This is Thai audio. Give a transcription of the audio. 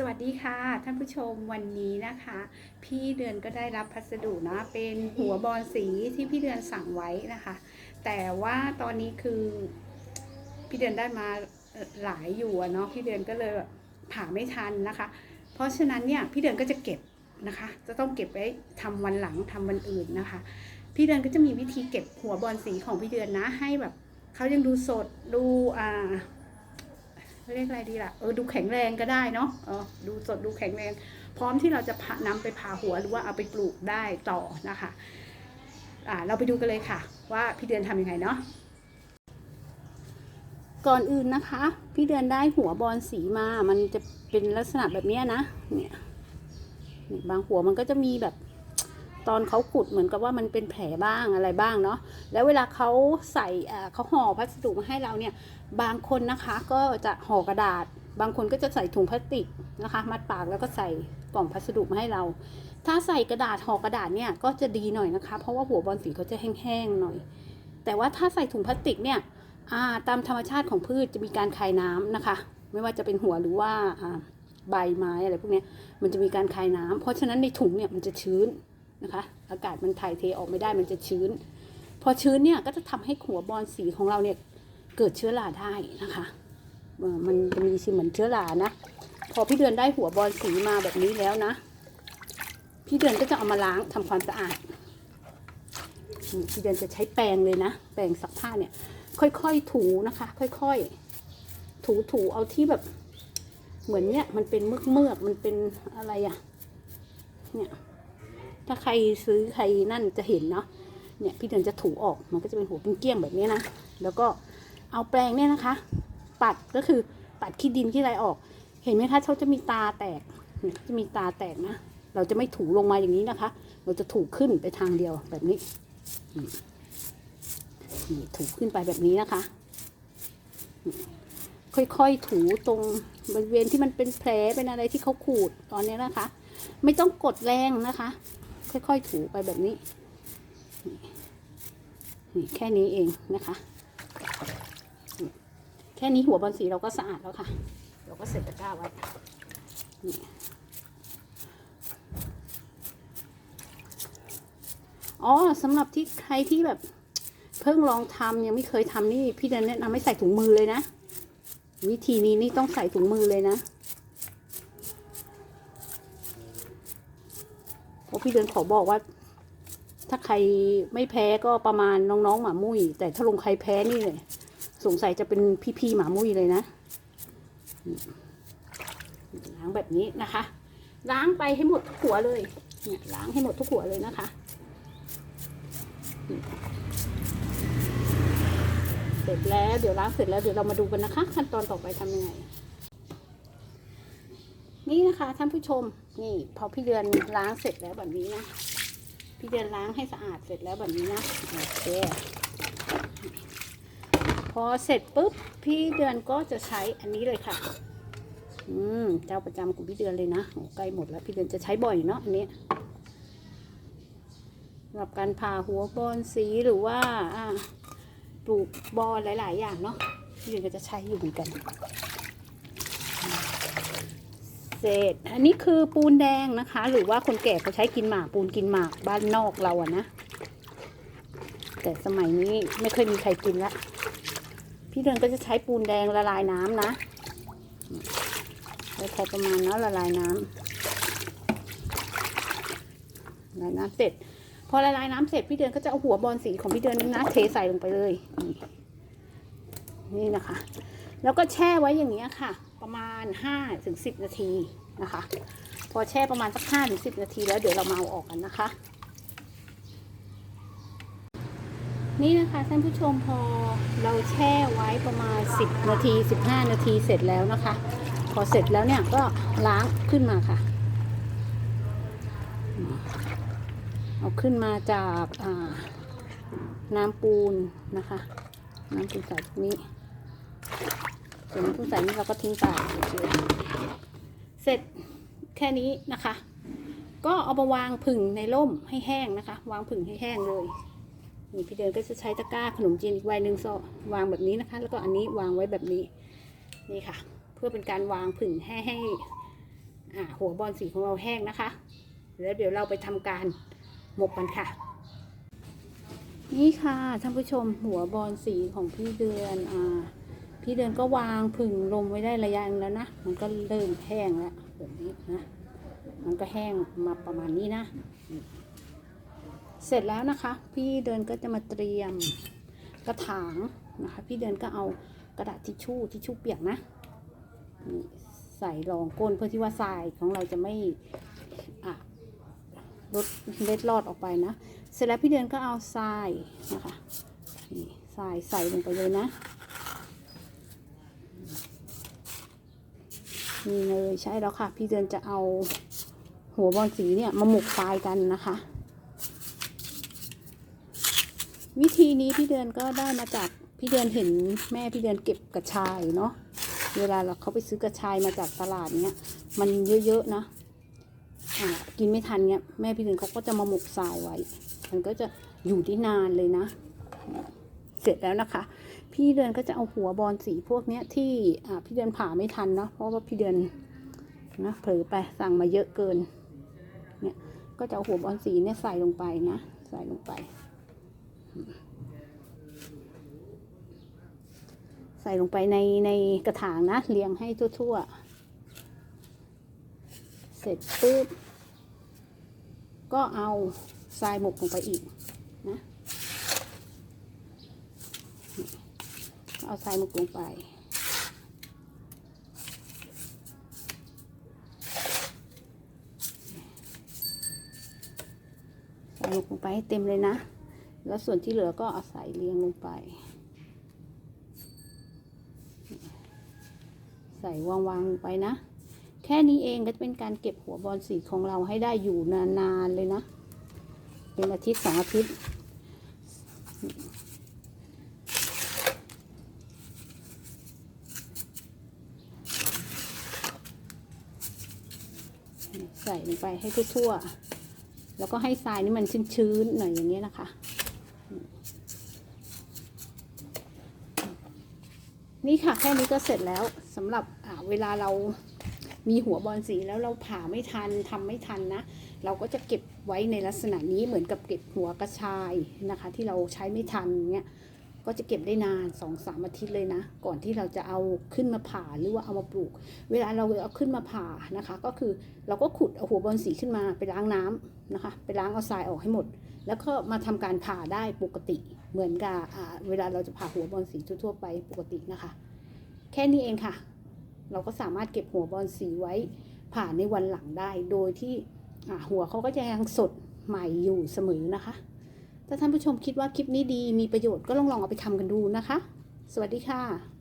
สวัสดีค่ะ ท่านผู้ชมวันนี้นะคะ พี่เดือนก็ได้รับพัสดุนะเป็นหัวบอลสีที่พี่เดือนสั่งไว้นะคะ แต่ว่าตอนนี้คือ พี่เดือนได้มาหลายอยู่เนาะพี่เดือนก็เลยผ่าไม่ทันนะคะ เพราะฉะนั้นเนี่ยพี่เดือนก็จะเก็บนะคะ จะต้องเก็บไว้ทำวันหลังทำวันอื่นนะคะ พี่เดือนก็จะมีวิธีเก็บหัวบอลสีของพี่เดือนนะให้แบบเขายังดูสดดูอ่า เรียกอะไรดีล่ะ เออดูแข็งแรงก็ได้เนาะ เออดูสดดูแข็งแรง พร้อมที่เราจะผ่านำไปผ่าหัวหรือว่าเอาไปปลูกได้ต่อนะคะ อ่าเราไปดูกันเลยค่ะ ว่าพี่เดือนทำยังไงเนาะ ก่อนอื่นนะคะ พี่เดือนได้หัวบอลสีมา มันจะเป็นลักษณะแบบนี้นะ เนี่ยบางหัวมันก็จะมีแบบ ตอนเขาขุดเหมือนกับว่ามันเป็นแผลบ้างอะไรบ้างเนาะแล้วเวลาเขาใส่เขาห่อพัสดุมาให้เราเนี่ยบางคนนะคะก็จะห่อกระดาษ บางคนก็จะใส่ถุงพลาสติกนะคะ มัดปากแล้วก็ใส่กล่องพัสดุมาให้เรา ถ้าใส่กระดาษห่อกระดาษเนี่ยก็จะดีหน่อยนะคะ เพราะว่าหัวบอลสีเขาจะแห้งๆหน่อย แต่ว่าถ้าใส่ถุงพลาสติกเนี่ยาตามธรรมชาติของพืชจะมีการคายน้ำนะคะ ไม่ว่าจะเป็นหัวหรือว่าใบไม้อะไรพวกนี้มันจะมีการคายน้ำเพราะฉะนั้นในถุงเนี่ยมันจะชื้น นะคะ อากาศมันถ่ายเทออกไม่ได้มันจะชื้น พอชื้นเนี่ยก็จะทำให้หัวบอลสีของเราเนี่ยเกิดเชื้อราได้นะคะมันจะมีชิเหมือนเชื้อรานะ พอพี่เดือนได้หัวบอลสีมาแบบนี้แล้วนะ พี่เดือนก็จะเอามาล้างทำความสะอาดพี่เดือนจะใช้แปรงเลยนะ แปรงซักผ้าเนี่ย ค่อยๆถูนะคะ ค่อยๆ ถูถูๆเอาที่แบบ เหมือนเนี่ยมันเป็นเมือกเมือกมันเป็นอะไรอะเนี่ย ถ้าใครซื้อใครนั่นจะเห็นเนาะเนี่ยพี่เดือนจะถูออกมันก็จะเป็นหัวเกี้ยงแบบนี้นะแล้วก็เอาแปรงเนี่ยนะคะ ปัดก็คือปัดขี้ดินขี้อะไรออก เห็นไหมคะเขาจะมีตาแตกจะมีตาแตกนะเราจะไม่ถูลงมาอย่างนี้นะคะ เราจะถูขึ้นไปทางเดียวแบบนี้นี่ถูขึ้นไปแบบนี้นะคะ ค่อยๆถูตรงบริเวณที่มันเป็นแผลเป็นอะไรที่เขาขูดตอนนี้นะคะ ไม่ต้องกดแรงนะคะ ค่อยๆถูไปแบบนี้นี่แค่นี้เองนะคะ แค่นี้หัวบอลสีเราก็สะอาดแล้วค่ะ เราก็เสร็จตะกร้าไว้นี่อ๋อสำหรับที่ใครที่แบบ เพิ่งลองทำยังไม่เคยทำนี่ พี่เดนแนะนำให้ใส่ถุงมือเลยนะ วิธีนี้นี่ต้องใส่ถุงมือเลยนะ พราะพี่เดินขอบอกว่า ถ้าใครไม่แพ้ก็ประมาณน้องๆหมามุ้ยแต่ถ้าลงใครแพ้นี่เลยสงสัยจะเป็นพี่ๆหมามุ้ยเลยนะล้างแบบนี้นะคะ ล้างไปให้หมดทุกหัวเลยเนี่ยล้างให้หมดทุกหัวเลยนะคะเสร็จแล้วเดี๋ยวล้างเสร็จแล้วเดี๋ยวเรามาดูกันนะคะ ขั้นตอนต่อไปทำยังไง นี่นะคะท่านผู้ชมนี่พอพี่เดือนล้างเสร็จแล้วแบบนี้นะ พี่เดือนล้างให้สะอาดเสร็จแล้วแบบนี้นะโอเคพอเสร็จปุ๊บพี่เดือนก็จะใช้อันนี้เลยค่ะ อืมเจ้าประจำของพี่เดือนเลยนะใกล้หมดแล้วพี่เดือนจะใช้บ่อยเนาะอันนี้สำหรับการผ่าหัวบอลสีหรือว่าอ่าปลูกบอลหลาย ๆ อย่างเนาะพี่เดือนก็จะใช้อยู่เหมือนกัน เศษ อันนี้คือปูนแดงนะคะ หรือว่าคนแก่เขาใช้กินหมากปูนกินหมากบ้านนอกเราอะนะ แต่สมัยนี้ไม่เคยมีใครกินละ พี่เดือนก็จะใช้ปูนแดงละลายน้ำนะแล้วพอประมาณนั้นละลายน้ำละลายน้ำเสร็จ พอละลายน้ำเสร็จพี่เดือนก็จะเอาหัวบอลสีของพี่เดือนนี้นะเทใส่ลงไปเลย นี่นะคะ แล้วก็แช่ไว้อย่างนี้ยค่ะ ประมาณ5ถึง10 นาทีนะคะ พอแช่ประมาณสัก5ถึง10 นาทีแล้วเดี๋ยวเรามาเอาออกกันนะคะ นี่นะคะท่านผู้ชมพอเราแช่ไว้ประมาณ 10 นาที 15 นาทีเสร็จแล้วนะคะ พอเสร็จแล้วเนี่ยก็ล้างขึ้นมาค่ะ เอาขึ้นมาจากาน้ำปูนนะคะ น้ำปูนใส่นี้ ส่วนน้ำปูนใส่นี่เราก็ทิ้งไปเสร็จแค่นี้นะคะ ก็เอามาวางผึ่งในร่มให้แห้งนะคะ วางผึ่งให้แห้งเลยนี่พี่เดินก็จะใช้ตะกร้าขนมจีนอีกใบหนึ่งโซวางแบบนี้นะคะ แล้วก็อันนี้วางไว้แบบนี้นี่ค่ะ เพื่อเป็นการวางผึ่งให้ให้อ่าหัวบอลสีของเราแห้งนะคะ แล้วเดี๋ยวเราไปทำการหมกกันค่ะ นี่ค่ะท่านผู้ชมหัวบอลสีของพี่เดือนอ่า พี่เดือนก็วางผึ่งลมไว้ได้ระยะนึงแล้วนะ มันก็เริ่มแห้งแล้วแบบนี้นะ มันก็แห้งมาประมาณนี้นะ เสร็จแล้วนะคะ พี่เดือนก็จะมาเตรียมกระถางนะคะ พี่เดือนก็เอากระดาษทิชชู่ทิชชู่เปียกนะนี่ใส่รองก้นเพื่อที่ว่าทรายของเราจะไม่อะลดเล็ดลอดออกไปนะ เสร็จแล้วพี่เดือนก็เอาทรายนะคะนี่ทรายใส่ลงไปเลยนะ นี่เลยใช่แล้วค่ะ พี่เดือนจะเอาหัวบอลสีเนี่ยมาหมกทรายกันนะคะ วิธีนี้พี่เดือนก็ได้มาจากพี่เดือนเห็นแม่พี่เดือนเก็บกระชายเนาะเวลาเราเขาไปซื้อกระชายมาจากตลาดเนี้ยมันเยอะๆนะอ่ากินไม่ทันเนี้ยแม่พี่เดือนเขาก็จะมาหมกทรายไว้ มันก็จะอยู่ได้นานเลยนะ เสร็จแล้วนะคะ พี่เดือนก็จะเอาหัวบอลสีพวกเนี้ยที่พี่เดือนผ่าไม่ทันเนาะเพราะว่าพี่เดือนนะเผลอไปสั่งมาเยอะเกินเนี่ยก็จะเอาหัวบอลสีเนี่ยใส่ลงไปนะใส่ลงไป ใส่ลงไปในในกระถางนะเรียงให้ทั่วๆ เสร็จปุ๊บก็เอาทรายหมกลงไปอีกนะ เอาทรายหมกลงไป ใส่ลงไปให้เต็มเลยนะ แล้วส่วนที่เหลือก็เอาใส่เรียงลงไป ใส่วางๆลงไปนะ แค่นี้เองก็จะเป็นการเก็บหัวบอลสีของเราให้ได้อยู่นานๆเลยนะ เป็นอาทิตย์สองอาทิตย์ ใส่ลงไปให้ทั่วๆ แล้วก็ให้ทรายนี่มันชื้นๆหน่อยอย่างเงี้ยนะคะ นี่ค่ะแค่นี้ก็เสร็จแล้วสำหรับเวลาเรามีหัวบอลสีแล้วเราผ่าไม่ทันทำไม่ทันนะ เราก็จะเก็บไว้ในลักษณะนี้เหมือนกับเก็บหัวกระชายนะคะ ที่เราใช้ไม่ทันเงี้ย ก็จะเก็บได้นานสองสามอาทิตย์เลยนะ ก่อนที่เราจะเอาขึ้นมาผ่าหรือว่าเอามาปลูก เวลาเราเอาขึ้นมาผ่านะคะ ก็คือเราก็ขุดเอาหัวบอลสีขึ้นมาไปล้างน้ำนะคะ ไปล้างเอาทรายออกให้หมด แล้วก็มาทำการผ่าได้ปกติ เหมือนกับเวลาเราจะผ่าหัวบอลสีทั่วๆไปปกตินะคะ แค่นี้เองค่ะ เราก็สามารถเก็บหัวบอลสีไว้ผ่าในวันหลังได้ โดยที่หัวเขาก็จะยังสดใหม่อยู่เสมอนะคะ ถ้าท่านผู้ชมคิดว่าคลิปนี้ดีมีประโยชน์ก็ลองลองเอาไปทำกันดูนะคะ สวัสดีค่ะ